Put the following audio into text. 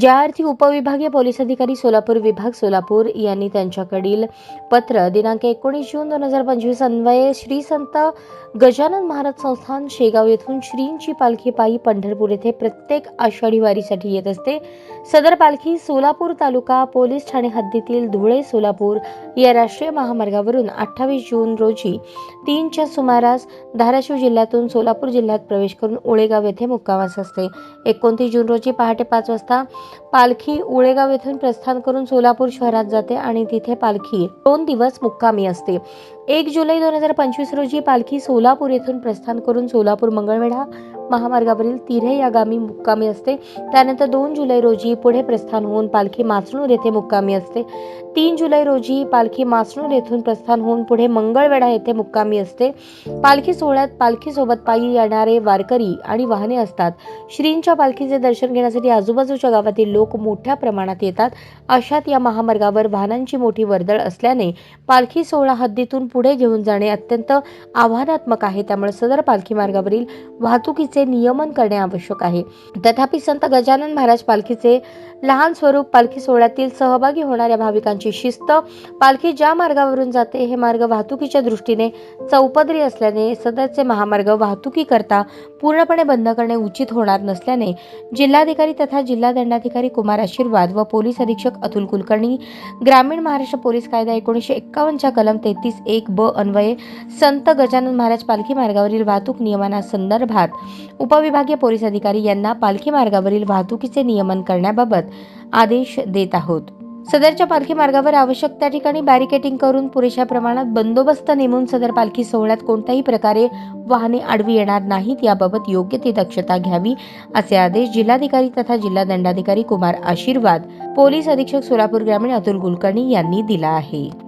ज्या अर्थी उपविभागीय पोलीस अधिकारी सोलापूर विभाग सोलापूर यांनी त्यांच्याकडील पत्र दिनांक एकोणीस जून दोन हजार पंचवीस अन्वये श्री संत गजानन महाराज संस्थान शेगाव येथून श्रींची पालखी पायी पंढरपूर येथे प्रत्येक आषाढी वारीसाठी येत असते. सदर पालखी सोलापूर तालुका पोलीस ठाणे हद्दीतील धुळे सोलापूर या राष्ट्रीय महामार्गावरून अठ्ठावीस जून रोजी तीनच्या सुमारास धाराशिव जिल्ह्यातून सोलापूर जिल्ह्यात प्रवेश करून उळेगाव येथे मुक्कामास असते. एकोणतीस जून रोजी पहाटे पाच वाजता पालखी उळेगाव येथून प्रस्थान करून सोलापूर शहरात जाते आणि तिथे पालखी दोन दिवस मुक्कामी असते. एक जुलै दोन हजार पंचवीस रोजी पालखी सोलापूर येथून प्रस्थान करून सोलापूर मंगळवेढा महामार्गावरील तिरे या गावी मुक्कामी असते. त्यानंतर दोन जुलै रोजी पुढे प्रस्थान होऊन पालखी मासणूर येथे मुक्कामी असते. तीन जुलै रोजी पालखी मासणूर येथून प्रस्थान होऊन पुढे मंगळवेढा येथे मुक्कामी असते. पालखी सोहळ्यात पालखीसोबत पायी येणारे वारकरी आणि वाहने असतात. श्रींच्या पालखीचे दर्शन घेण्यासाठी आजूबाजूच्या गावातील लोक मोठ्या प्रमाणात येतात. अशात या महामार्गावर वाहनांची मोठी वर्दळ असल्याने पालखी सोहळा हद्दीतून पुढे घेऊन जाणे अत्यंत आव्हानात्मक आहे. त्यामुळे सदर पालखी मार्गावरील वाहतुकीचे नियमन करणे आवश्यक आहे. तथापि संत गजानन महाराज पालखीचे लहान स्वरूप पालखी सोहळ्यातील सहभागी होणाऱ्या भाविकांची शिस्त पालखी ज्या मार्गावरून जाते हे मार्ग वाहतुकीच्या दृष्टीने चौपदरी असल्याने सदरचे महामार्ग वाहतुकीकरता पूर्णपणे बंद करणे उचित होणार नसल्याने जिल्हाधिकारी तथा जिल्हा दंडाधिकारी कुमार आशीर्वाद व पोलीस अधीक्षक अतुल कुलकर्णी ग्रामीण महाराष्ट्र पोलीस कायदा एकोणीसशे एक्कावन्नच्या कलम तेहतीस एक एक ब अन्वये संत गजानन महाराज पालखी मार्गावरील वाहतूक नियमनासंदर्भात उपविभागीय पोलीस अधिकारी यांना पालखी मार्गावरील वाहतुकीचे नियमन करण्याबाबत आदेश देत आहोत. सदरच्या पालखी मार्गावर आवश्यक त्या ठिकाणी बॅरिकेटिंग करून पुरेशा प्रमाणात बंदोबस्त नेमून सदर पालखी सोहळ्यात कोणत्याही प्रकारे वाहने आडवी येणार नाहीत याबाबत योग्य ती दक्षता घ्यावी असे आदेश जिल्हाधिकारी तथा जिल्हा दंडाधिकारी कुमार आशीर्वाद पोलीस अधीक्षक सोलापूर ग्रामीण अतुल कुलकर्णी यांनी दिला आहे.